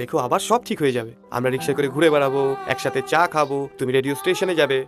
দেখো আবার সব ঠিক হয়ে যাবে। আমরা রিক্সা করে ঘুরে বেড়াবো, একসাথে চা খাব, তুমি রেডিও স্টেশনে যাবে।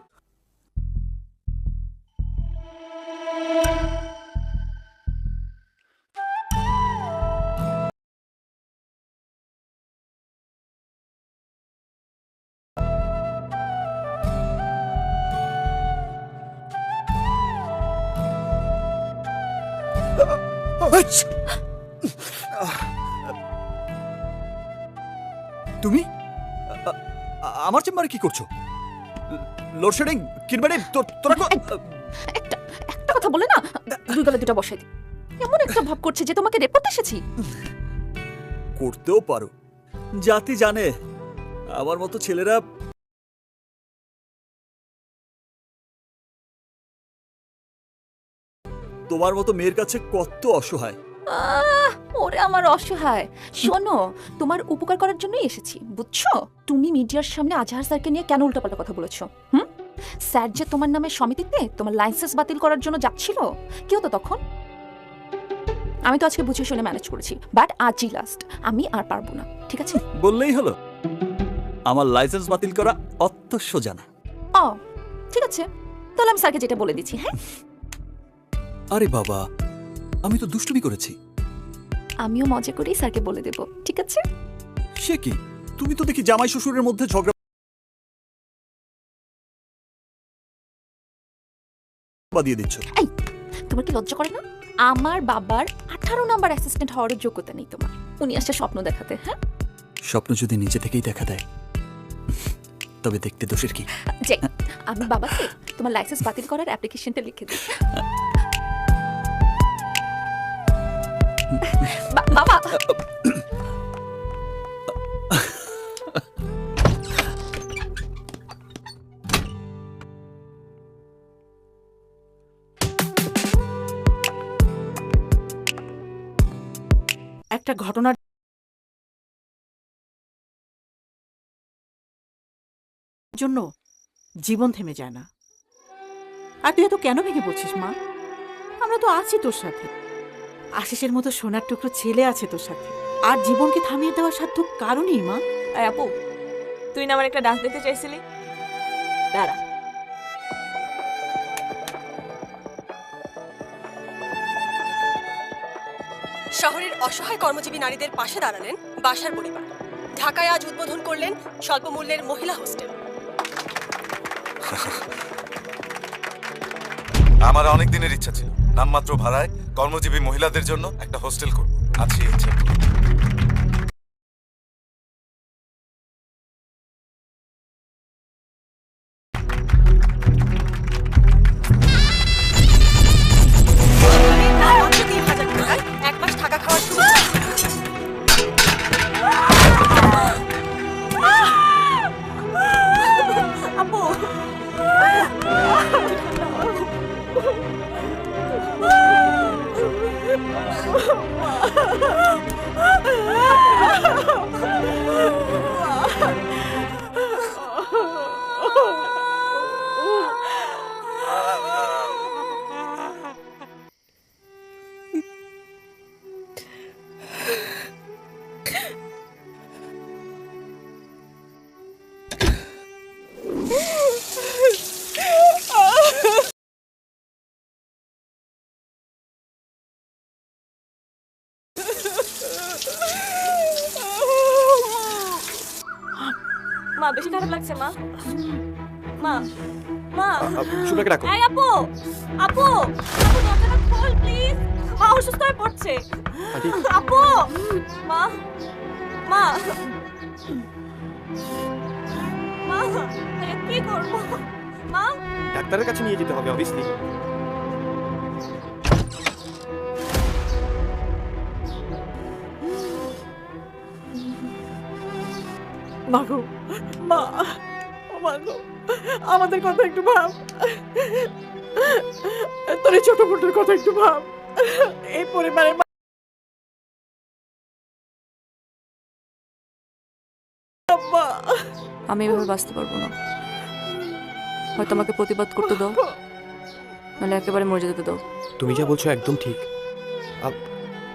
আমার চেম্বারে কি করছ? লোডশেডিং কিনবারে তোরা একটা একটা কথা বলে না? দুই গলা দুটো বসাই দি। এমন একটা ভাব করছে যে তোমাকে রেপ করতে এসেছি। করতেও পারো। জাতি জানে আমার মতো ছেলেরা তোমার মতো মেয়ের কাছে কত অসহায়। ওরে আমার অসহায়। শোনো তোমার উপকার করার জন্যই এসেছি বুঝছ? তুমি মিডিয়ার সামনে আজহার স্যারকে নিয়ে কেন উল্টাপাল্টা কথা বলেছ হুম? স্যার যে তোমার নামে সমিতিতে তোমার লাইসেন্স বাতিল করার জন্য যাচ্ছিল কেউ তো তখন? আমি তো আজকে বুঝে শুনে ম্যানেজ করেছি বাট আজই লাস্ট আমি আর পারব না ঠিক আছে? বললেই হলো আমার লাইসেন্স বাতিল করা অত সোজা না। ও ঠিক আছে তাহলে আমি স্যারকে যেটা বলে দিচ্ছি হ্যাঁ? আরে বাবা আমি তো দুষ্টুমি করেছি। আমিও মজা করেই স্যারকে বলে দেব ঠিক আছে? সে কি? তুমি তো দেখি জামাই শ্বশুরের মধ্যে ঝগড়া বাদিয়ে দিচ্ছ। এই তোমার কি লজ্জা করে না? আমার বাবার আঠারো নাম্বার অ্যাসিস্ট্যান্ট হওয়ার যোগ্যতা নেই তোমার। উনি আসছে স্বপ্ন দেখাতে হ্যাঁ? স্বপ্ন যদি নিজে থেকেই দেখা দেয় তবে দেখতে দোষের কি? আমি বাবাকে তোমার লাইসেন্স বাতিল করার অ্যাপ্লিকেশনটা লিখে দিই। একটা ঘটনার জন্য জীবন থেমে যায় না। আর তুই এত কেন ভেঙে পড়ছিস, মা? আমরা তো আছি তোর সাথে। আশিসের মতো সোনার টুকরো ছেলে আছে তোর সাথে। আর জীবনকে থামিয়ে দেওয়ার সাধ্য কারণই মা। আপু তুই না আমার একটা ডান্স দেখতে চাইছিলি? দাঁড়া। শহরের অসহায় কর্মজীবী নারীদের পাশে দাঁড়ালেন বাসার পরিবার। ঢাকায় আজ উদ্বোধন করলেন স্বল্পমূল্যের মহিলা হোস্টেল। আমার অনেক দিনের ইচ্ছা ছিল। নামমাত্র ভাড়ায় কর্মজীবী মহিলাদের জন্য একটা হোস্টেল করব। সেই ইচ্ছা বেশি মা। মা মা। সুপ্রাকে রাখো এই আপু আপু আপু দরজাটা খোল প্লিজ। মা অসুস্থ হয়ে পড়ছে। আপু মা মা। মা কি করব? মা। ডাক্তারের কাছে নিয়ে যেতে হবে অবভিয়াসলি মাগো মা আমাদের কথা একটু ভাব। তোর এই ছোট বোনের কথা একটু ভাব। এই পরিবারের আমি এভাবে বাঁচতে পারব না। হয়তো আমাকে প্রতিবাদ করতে দাও। নাহলে একেবারে মরে যেতে দাও। তুমি যা বলছো একদম ঠিক।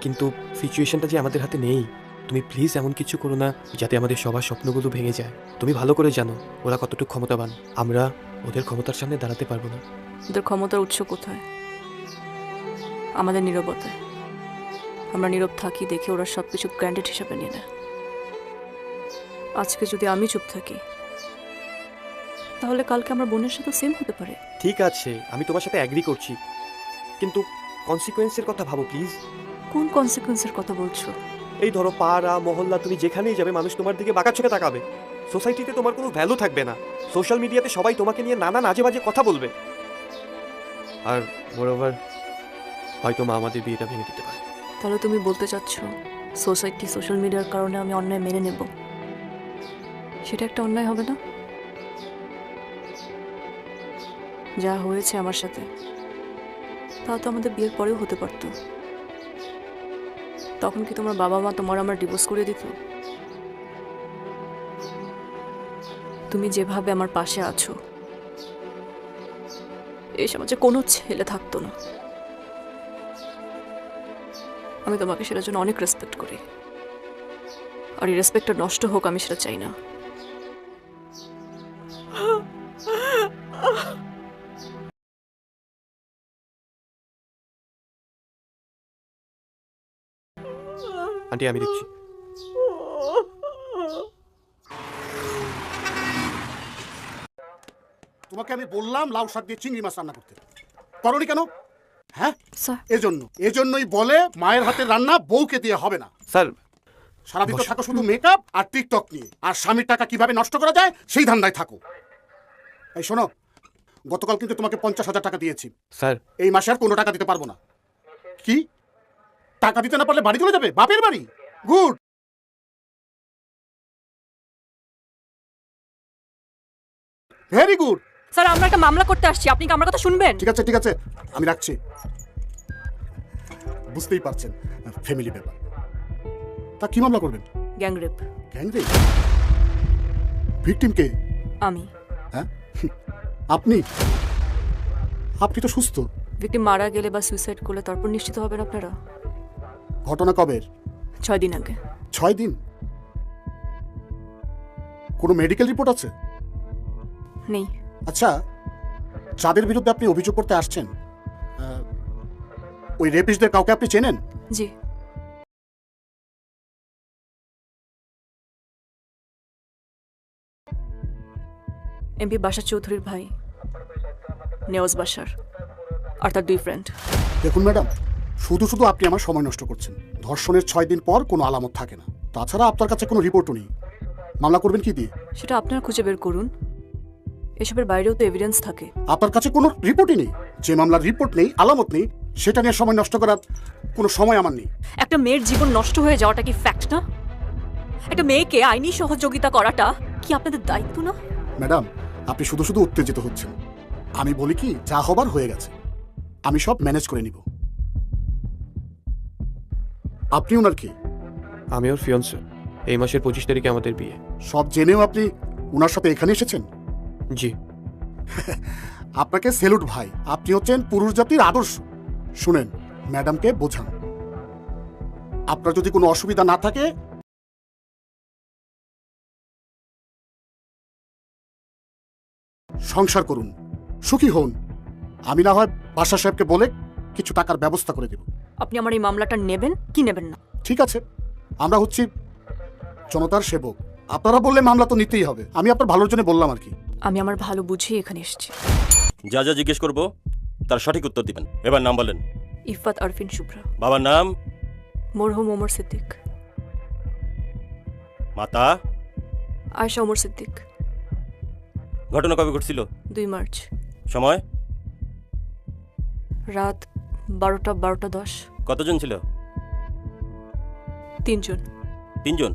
কিন্তু সিচুয়েশনটা যে আমাদের হাতে নেই। তুমি প্লিজ এমন কিছু করো না যাতে আমাদের সবার স্বপ্নগুলো ভেঙে যায়। তুমি ভালো করে জানো ওরা কতটুকু ক্ষমতাবান। আমরা ওদের ক্ষমতার সামনে দাঁড়াতে পারব না। ওদের ক্ষমতার উৎস কোথায়? আমাদের নীরবতায়। আমরা নীরব থাকি দেখে ওরা সব কিছু গ্র্যান্ডেড হিসাবে নিয়ে নেয়। আজকে যদি আমি চুপ থাকি তাহলে কালকে আমার বোনের সাথে সেম হতে পারে। ঠিক আছে আমি তোমার সাথে অ্যাগ্রি করছি। কিন্তু কনসিকোয়েন্সের কথা ভাবো প্লিজ কোন কনসিকুয়েন্সের কথা বলছো? এই ধরো পাড়া, মহল্লা, তুমি যেখানেই যাবে, মানুষ তোমার দিকে বাঁকা চোখে তাকাবে। সোসাইটিতে তোমার কোনো ভ্যালু থাকবে না। সোশ্যাল মিডিয়াতে সবাই তোমাকে নিয়ে নানা নাজে বাজে কথা বলবে। আর মোরওভার হয়তো মা আমাদের বিয়েটা ভেঙে দিতে পারে। তাহলে তুমি বলতে চাচ্ছ সোসাইটি সোশ্যাল মিডিয়ার কারণে আমি অন্যায় মেনে নেব? সেটা একটা অন্যায় হবে না? যা হয়েছে আমার সাথে, তা তো আমাদের বিয়ের পরেও হতে পারত। তখন কি তোমার বাবা মা তোমার আমার ডিভোর্স করে দিত? তুমি যেভাবে আমার পাশে আছো, এই সমাজে কোনো ছেলে থাকতো না। আমি তোমাকে সেটার জন্য অনেক রেসপেক্ট করি। আর এই রেসপেক্টটা নষ্ট হোক, আমি সেটা চাই না। আন্টি আমি দেখছি। তোমাকে আমি বললাম লাউ শাক দিয়ে চিংড়ি মাছ রান্না করতে। করনি কেন? হ্যাঁ? স্যার। এজন্য। এজন্যই বলে মায়ের হাতের রান্না বউকে দিয়ে হবে না। স্যার সারাদিন তো থাকো শুধু মেকআপ আর টিকটক নিয়ে। আর স্বামীর টাকা কীভাবে নষ্ট করা যায় সেই ধান্দায় থাকো। এই শোনো গতকাল কিন্তু তোমাকে পঞ্চাশ হাজার টাকা দিয়েছি। স্যার। এই মাসে আর কোনো টাকা দিতে পারব না। কি? টাকা দিতে না পারলে বাড়ি চলে যাবে? বাপের বাড়ি? গুড। ভেরি গুড স্যার আমরা একটা মামলা করতে আসছি। আপনি কি আমার কথা শুনবেন? ঠিক আছে ঠিক আছে। আমি রাখছি। বুঝতেই পারছেন ফ্যামিলি ব্যাপার। তা কি মামলা করবেন? গ্যাংরেপ গ্যাংরে ভিকটিম কে? আমি। হ্যাঁ? আপনি? আপনি তো সুস্থ। ভিকটিম মারা গেলে বা সুইসাইড করলে তারপর নিশ্চিত হবেন আপনারা? ঘটনা কবের ছয় দিন আগে। ছয় দিন? কোনো মেডিকেল রিপোর্ট আছে? নেই। আচ্ছা যাদের বিরুদ্ধে আপনি অভিযোগ করতে আসছেন আহ, ওই রেপিস্টদের কাউকে আপনি চেনেন? জি। এমপি বাসার চৌধুরীর ভাই নেওয়াজ বাসার আর তার দুই ফ্রেন্ড দেখুন ম্যাডাম শুধু শুধু আপনি আমার সময় নষ্ট করছেন। ধর্ষণের ছয় দিন পর কোনো আলামত থাকে না। তাছাড়া আপনার কাছে কোনো রিপোর্টও নেই। মামলা করবেন কি দিয়ে? সেটা আপনার খুঁজে বের করুন। এসবের বাইরেও তো এভিডেন্স থাকে। আপনার কাছে কোনো রিপোর্টই নেই। যে মামলার রিপোর্ট নেই আলামত নেই সেটা নিয়ে সময় নষ্ট করার কোনো সময় আমার নেই। একটা মেয়ের জীবন নষ্ট হয়ে যাওয়াটা কি ফ্যাক্ট না? একটা মেয়েকে আইনি সহযোগিতা করাটা কি আপনাদের দায়িত্ব না? ম্যাডাম আপনি শুধু শুধু উত্তেজিত হচ্ছেন। আমি বলি কি যা হবার হয়ে গেছে। আমি সব ম্যানেজ করে নিব। আপনি ওনার কি? আমি ওর ফিয়ন্সে এই মাসের পঁচিশ তারিখে আমাদের বিয়ে। সব জেনেও আপনি ওনার সাথে এখানে এসেছেন? জি। আপনাকে সেলুট ভাই আপনি হচ্ছেন পুরুষ জাতির আদর্শ। শুনেন ম্যাডামকে বোঝান। আপনার যদি কোনো অসুবিধা না থাকে সংসার করুন। সুখী হন। আমি না হয় বাসা সাহেবকে বলে কিছু টাকার ব্যবস্থা করে দেব। আপনি আমার এই মামলাটা নেবেন? কি নেবেন না? ঠিক আছে। আমরা হচ্ছি জনতার সেবক। আপনারা বললে মামলা তো নিতেই হবে। আমি আপনার ভালোর জন্য বললাম আর কি। আমি আমার ভালো বুঝেই এখানে এসেছি। যা যা জিজ্ঞেস করব তার সঠিক উত্তর দিবেন। এবার নাম বলেন। ইফাত আরফিন শুভ্রা। বাবার নাম? মরহুম ওমর সিদ্দিক। মাতা? আয়শা ওমর সিদ্দিক। ঘটনা কবে ঘটছিল? দুই মার্চ। সময়? রাত বারোটা বারোটা দশ। কতজন ছিল? তিনজন। তিনজন?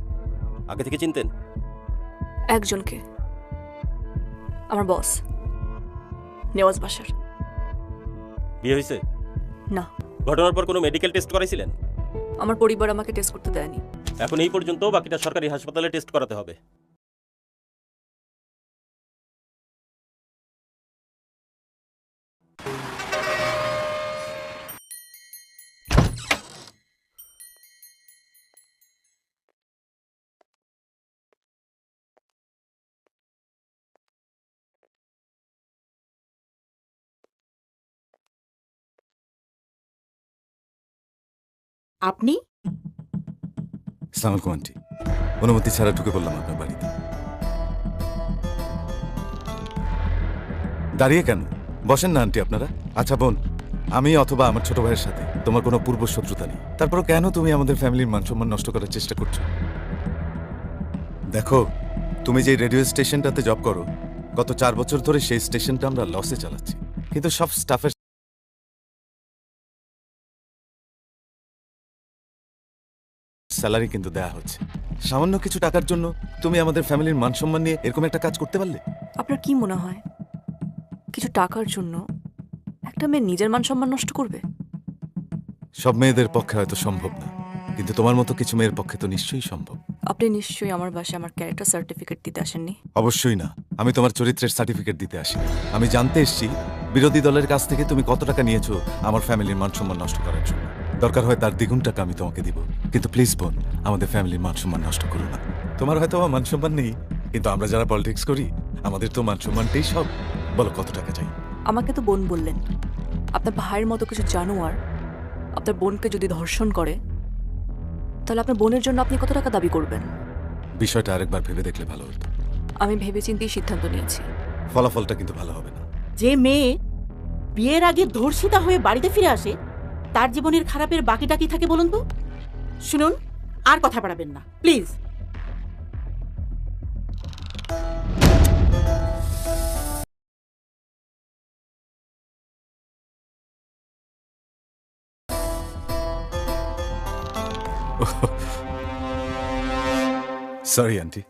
আগে থেকে চিনতেন? একজনকে। আমার বস। নেওয়াজ বাসার। বিয়ে হয়েছে? না। ঘটনার পর কোনো মেডিকেল টেস্ট করাইছিলেন? আমার পরিবার আমাকে টেস্ট করতে দেয়নি। এখন এই পর্যন্ত বাকিটা সরকারি হাসপাতালে টেস্ট করাতে হবে। আপনি? সালাম আলাইকুম, আন্টি। অনুমতি ছাড়া ঢুকে পড়লাম আপনার বাড়িতে। দাঁড়িয়ে কেন? বসেন না, আন্টি, আপনারা। আচ্ছা বোন, আমি অথবা আমার ছোট ভাইয়ের সাথে তোমার কোনো পূর্ব শত্রুতা নেই। তারপর কেন তুমি আমাদের ফ্যামিলির মান সম্মান নষ্ট করার চেষ্টা করছ? দেখো, তুমি যে রেডিও স্টেশনটাতে জব করো, গত চার বছর ধরে সেই স্টেশনটা আমরা লসে চালাচ্ছি। কিন্তু সব স্টাফের স্যালারি কিন্তু দেয়া হচ্ছে। সামান্য কিছু টাকার জন্য তুমি আমাদের ফ্যামিলির মান সম্মান নিয়ে এরকম একটা কাজ করতে পারলে? আপনার কি মনে হয়? কিছু টাকার জন্য একটা মেয়ে নিজের মান সম্মান নষ্ট করবে? সব মেয়েদের পক্ষে হয়তো সম্ভব না কিন্তু তোমার মতো কিছু মেয়ের পক্ষে তো নিশ্চয়ই সম্ভব। আপনি নিশ্চয়ই আমার বাসায় আমার ক্যারেক্টার সার্টিফিকেট দিতে আসেননি? অবশ্যই না। আমি তোমার চরিত্রের সার্টিফিকেট দিতে আসি আমি জানতে এসেছি বিরোধী দলের কাছ থেকে তুমি কত টাকা নিয়েছো আমার ফ্যামিলির মান সম্মান নষ্ট করার জন্য। দরকার হয় তার দ্বিগুণ টাকা আমি তোমাকে দিব। কিন্তু প্লিজ বোন আমাদের ফ্যামিলির মান সম্মান নষ্ট করো না। তোমার হয়তো আমার মান সম্মান নেই কিন্তু আমরা যারা পলিটিক্স করি আমাদের তো মান সম্মানটাই সব। বলো কত টাকা চাই? আমাকে তো বোন বললেন। আপনার ভাইয়ের মতো কিছু জানোয়ার আপনার বোনকে যদি ধর্ষণ করে তাহলে আপনার বোনের জন্য আপনি কত টাকা দাবি করবেন? বিষয়টা আরেকবার ভেবে দেখলে ভালো হতো। আমি ভেবেচিন্তেই সিদ্ধান্ত নিয়েছি। ফলাফলটা কিন্তু ভালো হবে না। যে মেয়ে বিয়ের আগে ধর্ষিতা হয়ে বাড়িতে ফিরে আসে তার জীবনের খারাপের বাকিটা কি থাকে বলুন তো? শুনুন, আর কথা বাড়াবেন না। প্লিজ। সরি আন্টি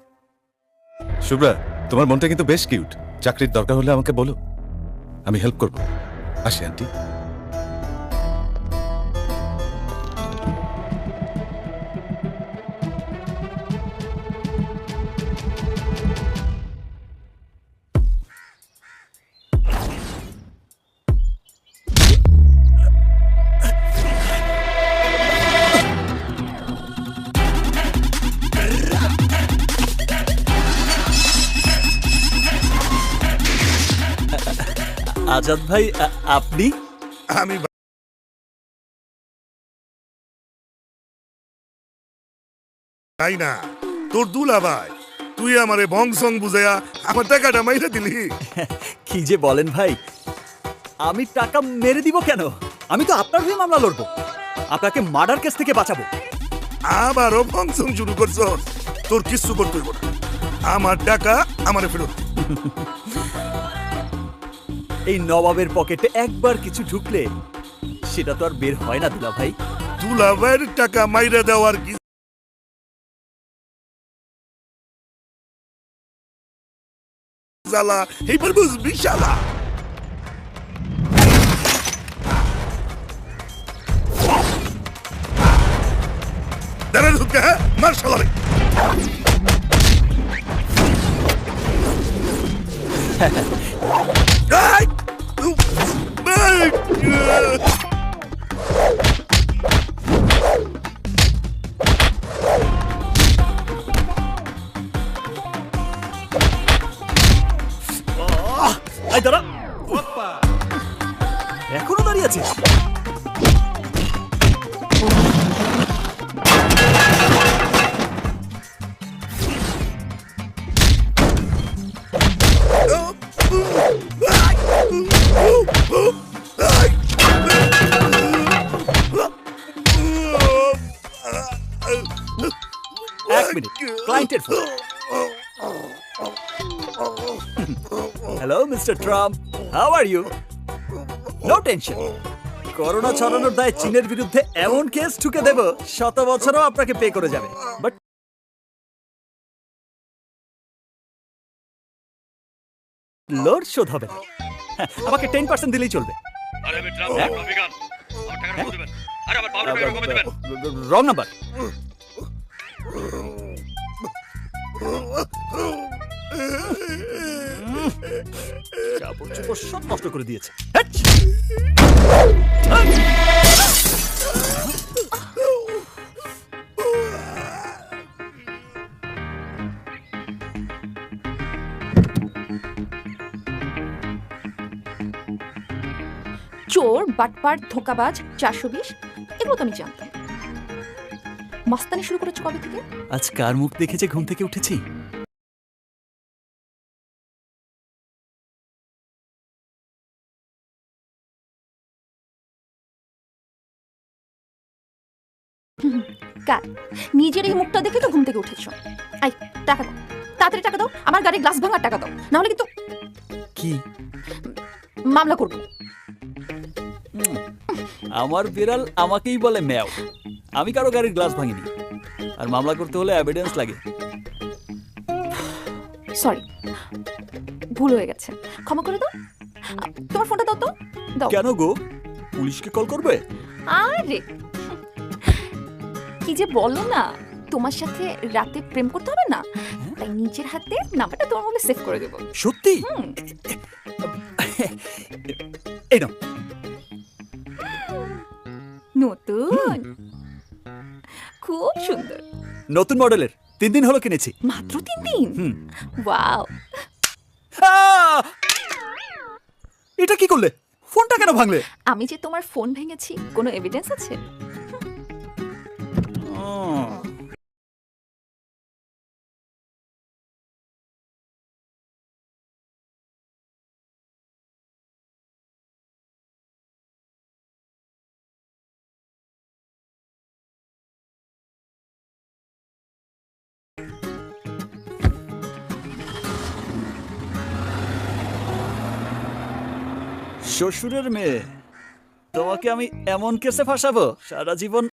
শুভ্রা তোমার মনটা কিন্তু বেশ কিউট চাকরির দরকার হলে আমাকে বলো। আমি হেল্প করব। আসি আন্টি আজাদ ভাই আপনি? আমি তাই না? তোর দুলা ভাই তুই আমারে সং বুঝাইয়া আমার টাকাটা মাইরে দিলি। কি যে বলেন ভাই আমি টাকা মেরে দিব কেন? আমি তো আপনার হয়ে মামলা লড়বো। আপনাকে মার্ডার কেস থেকে বাঁচাবো। আবারও সং শুরু করছ। তোর কিচ্ছু করতে আমার টাকা আমারে ফেরত। এই নবাবের পকেটে একবার কিছু ঢুকলে সেটা তো আর বের হয় না দুলা ভাই দুলা ভাইয়ের টাকা মাইরে দেওয়ার কি জ্বালা এইবার বুঝবি শালা। দাঁড়া ঢুকে হ্যাঁ মার শালারে এই! আই দাঁড়া। এখনও দাঁড়িয়ে আছিস? Hello mister Trump how are you no tension corona ছড়ানোর দায় চীনের বিরুদ্ধে এমন কেস ঠুকে দেব শত বছরও আপনাকে পে করে যাবে। বাট লোড শোধ হবে না। হ্যাঁ, আমাকে টেন পার্সেন্ট দিলেই চলবে। রং নাম্বার কাপড় চোপড় সব নষ্ট করে দিয়েছে। চোর বাটপার ধোকাবাজ চারশো বিশ এগুলো তো আমি জানতাম। মাস্তানি শুরু করেছ কবে থেকে? আজ কার মুখ দেখেছে ঘুম থেকে উঠেছি? কার নিজের এই মুখটা দেখে তো ঘুম থেকে উঠেছো। আই টাকা দাও। তাড়াতাড়ি টাকা দাও। আমার গাড়ি গ্লাস ভাঙার টাকা দাও। নাহলে কিন্তু কি? মামলা করব। আমার বিড়াল আমাকেই বলে ম্যাও। আমি কারও গাড়ির গ্লাস ভাঙিনি। আর মামলা করতে হলে এভিডেন্স লাগে। সরি ভুল হয়ে গেছে। ক্ষমা করে দাও। তোমার ফোনটা দাও তো। দাও। কেন গো? পুলিশকে কল করবে? আরে! কি যে বলো না? তোমার সাথে রাতে প্রেম করতে হবে না? তাই নিজের হাতে নাম্বারটা তোমার মোবাইলে সেভ করে দেবো। সত্যি? এই নাও। নতুন। খুব সুন্দর। নতুন মডেলের। তিন দিন হলো কিনেছি। মাত্র তিন দিন। ওয়াও! এটা কি করলে? ফোনটা কেন ভাঙলে? আমি যে তোমার ফোন ভেঙেছি কোনো এভিডেন্স আছে? শ্বশুরের মেয়ে। তোমাকে আমি এমন কেসে ফাঁসাবো? সারা জীবন